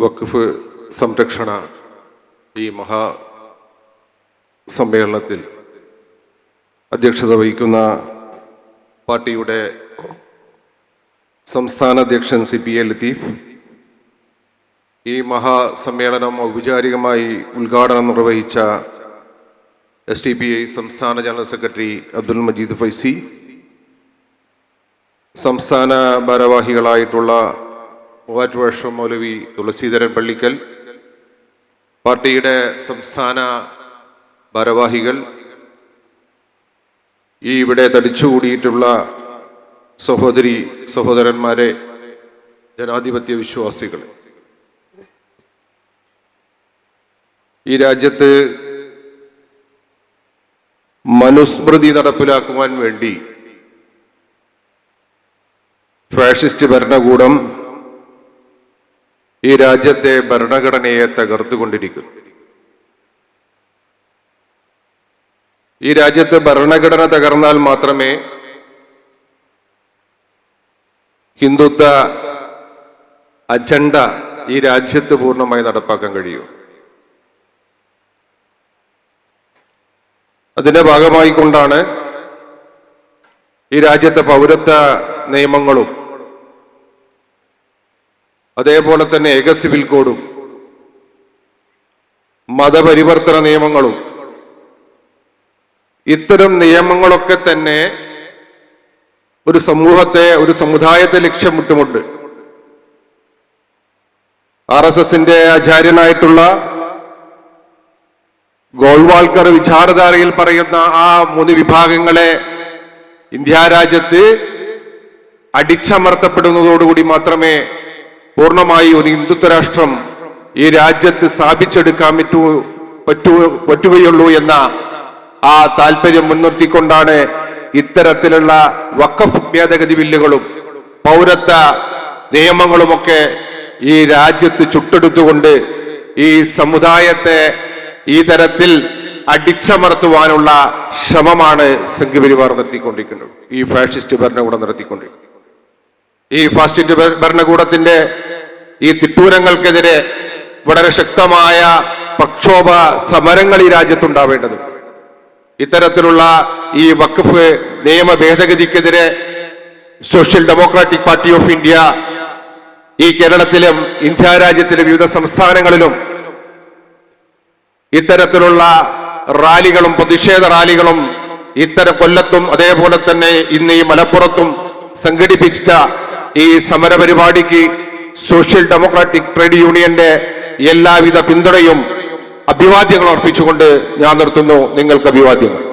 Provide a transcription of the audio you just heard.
വഖഫ് സംരക്ഷണ ഈ മഹാ സമ്മേളനത്തിൽ അധ്യക്ഷത വഹിക്കുന്ന പാർട്ടിയുടെ സംസ്ഥാന അധ്യക്ഷൻ സി പി എ ലത്തീഫ് ഈ മഹാസമ്മേളനം ഔപചാരികമായി ഉദ്ഘാടനം നിർവഹിച്ച എസ് ടി പി ഐ സംസ്ഥാന ജനറൽ സെക്രട്ടറി അബ്ദുൽ മജീദ് ഫൈസി സംസ്ഥാന ഭാരവാഹികളായിട്ടുള്ള മൂവാറ്റുപുഴ മൗലവി തുളസീധരൻ പള്ളിക്കൽ പാർട്ടിയുടെ സംസ്ഥാന ഭാരവാഹികൾ ഈ ഇവിടെ തടിച്ചുകൂടിയിട്ടുള്ള സഹോദരി സഹോദരന്മാരെ ജനാധിപത്യ വിശ്വാസികൾ ഈ രാജ്യത്ത് മനുസ്മൃതി നടപ്പിലാക്കുവാൻ വേണ്ടി ഫാഷിസ്റ്റ് ഭരണകൂടം ഈ രാജ്യത്തെ ഭരണഘടനയെ തകർത്തുകൊണ്ടിരിക്കുന്നു. ഈ രാജ്യത്തെ ഭരണഘടന തകർന്നാൽ മാത്രമേ ഹിന്ദുത്വ അജണ്ട ഈ രാജ്യത്ത് പൂർണമായി നടപ്പാക്കാൻ കഴിയൂ. അതിന്റെ ഭാഗമായിക്കൊണ്ടാണ് ഈ രാജ്യത്തെ പൗരത്വ നിയമങ്ങളും അതേപോലെ തന്നെ ഏക സിവിൽ കോഡും മതപരിവർത്തന നിയമങ്ങളും ഇത്തരം നിയമങ്ങളൊക്കെ തന്നെ ഒരു സമൂഹത്തെ ഒരു സമുദായത്തെ ലക്ഷ്യമിട്ടുമുണ്ട് ആർ എസ് എസിന്റെ ആചാര്യനായിട്ടുള്ള ഗോൾവാൾക്കർ വിചാരധാരയിൽ പറയുന്ന ആ മൂന്ന് വിഭാഗങ്ങളെ ഇന്ത്യ രാജ്യത്ത് അടിച്ചമർത്തപ്പെടുന്നതോടുകൂടി മാത്രമേ പൂർണമായി ഒരു ഹിന്ദുത്വ രാഷ്ട്രം ഈ രാജ്യത്ത് സ്ഥാപിച്ചെടുക്കാൻ പറ്റൂ പറ്റൂ പറ്റുകയുള്ളൂ എന്ന ആ താല്പര്യം മുൻനിർത്തിക്കൊണ്ടാണ് ഇത്തരത്തിലുള്ള വക്കഫ് ഭേദഗതി ബില്ലുകളും പൗരത്വ നിയമങ്ങളുമൊക്കെ ഈ രാജ്യത്ത് ചുട്ടെടുത്തുകൊണ്ട് ഈ സമുദായത്തെ ഈ തരത്തിൽ അടിച്ചമർത്തുവാനുള്ള ശ്രമമാണ് സംഘപരിവാർ നടത്തിക്കൊണ്ടിരിക്കുന്നത്. ഈ ഫാഷിസ്റ്റ് ഭരണകൂടം നടത്തിക്കൊണ്ടിരിക്കുന്നത്. ഈ ഫാസിസ്റ്റ് ഭരണകൂടത്തിന്റെ ഈ തിട്ടൂരങ്ങൾക്കെതിരെ വളരെ ശക്തമായ പ്രക്ഷോഭ സമരങ്ങൾ ഈ രാജ്യത്തുണ്ടാവേണ്ടത്. ഇത്തരത്തിലുള്ള ഈ വഖഫ് നിയമ ഭേദഗതിക്കെതിരെ Social Democratic Party of India ഈ കേരളത്തിലും ഇന്ത്യ രാജ്യത്തിലെ വിവിധ സംസ്ഥാനങ്ങളിലും ഇത്തരത്തിലുള്ള റാലികളും പ്രതിഷേധ റാലികളും ഇത്തരം കൊല്ലത്തും അതേപോലെ തന്നെ ഇന്ന് ഈ മലപ്പുറത്തും സംഘടിപ്പിച്ച ഈ സമരപരിപാടിക്ക് സോഷ്യൽ ഡെമോക്രാറ്റിക് ട്രേഡ് യൂണിയന്റെ എല്ലാവിധ പിന്തുണയും അഭിവാദ്യങ്ങൾ അർപ്പിച്ചുകൊണ്ട് ഞാൻ നിർത്തുന്നു. നിങ്ങൾക്ക് അഭിവാദ്യങ്ങൾ.